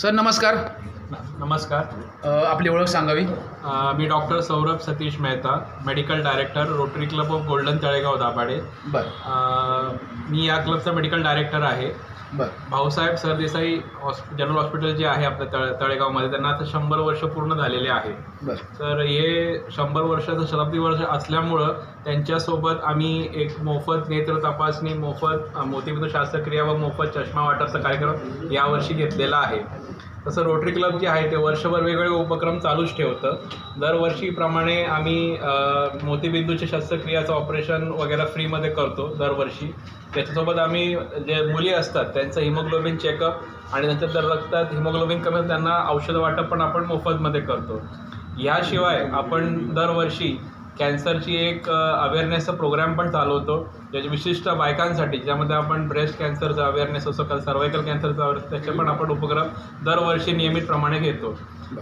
Sir नमस्कार. नमस्कार. अ, आपली ओळख सांगावी? अ, मी doctor Saurabh Satish Mehta medical director Rotary club of golden Talegaon Dabhade. बरं. अ, मी या क्लबचा मेडिकल डायरेक्टर आहे. बरं. भाऊसाहेब सरदेसाई हॉस् जनरल हॉस्पिटल जे आहे आपल्या तळ तळेगावमध्ये त्यांना आता शंभर वर्ष पूर्ण झालेले आहे. बरं. तर हे शंभर वर्षाचं शताब्दी वर्ष असल्यामुळं त्यांच्यासोबत आम्ही एक मोफत नेत्र तपासणी मोफत अ, मोतीबिंदू शस्त्रक्रिया व मोफत चष्मा वाटपचा कार्यक्रम यावर्षी घेतलेला आहे. तसं रोटरी क्लब जे आहे ते वर्षभर वेगवेगळे उपक्रम चालूच ठेवतं. दरवर्षीप्रमाणे आम्ही अ, मोतीबिंदूच्या शस्त्रक्रियाचं ऑपरेशन वगैरे फ्रीमध्ये करतो दरवर्षी. त्याच्यासोबत आम्ही जे मुली असतात त्यांचं हिमोग्लोबिन चेकअप आणि नंतर जर रक्तात हिमोग्लोबिन कमी त्यांना औषध वाटप पण आपण मोफतमध्ये करतो. याशिवाय आपण दरवर्षी कॅन्सरची एक अवेअरनेसचा प्रोग्राम पण चालवतो. ज्याची विशिष्ट बायकांसाठी ज्यामध्ये आपण ब्रेस्ट कॅन्सरचा अवेअरनेस असो का सर्वायकल कॅन्सरचा अवेअरनेस त्याचे पण आपण उपक्रम दरवर्षी नियमितप्रमाणे घेतो.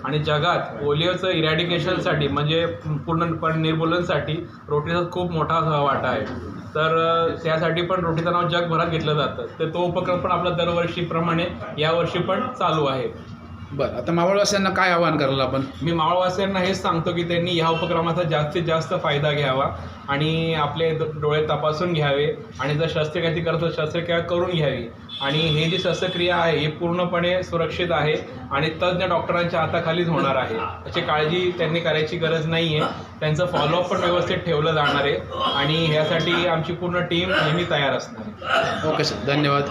आणि जगात पोलिओचं इरॅडिकेशनसाठी म्हणजे पूर्णपणे निर्मूलनसाठी रोटीचा खूप मोठा वाटा आहे. तर त्यासाठी पण रोटीचं नाव जगभरात घेतलं जातं. तर तो उपक्रम पण आपला दरवर्षीप्रमाणे यावर्षी पण चालू आहे. बरं आता मावळवासियांना काय आवाहन कराल आपण? मी मावळवासियांना हेच सांगतो की त्यांनी ह्या उपक्रमाचा जास्तीत जास्त फायदा घ्यावा आणि आपले डोळे तपासून घ्यावे आणि जर शस्त्रक्रिया करत शस्त्रक्रिया करून घ्यावी. आणि हे जी शस्त्रक्रिया आहे ही पूर्णपणे सुरक्षित आहे आणि तज्ज्ञ डॉक्टरांच्या हाताखालीच होणार आहे. त्याची काळजी त्यांनी करायची गरज नाही आहे त्यांचं फॉलोअप पण व्यवस्थित ठेवलं जाणार आहे आणि ह्यासाठी आमची पूर्ण टीम नेहमी तयार असणार आहे. ओके सर धन्यवाद.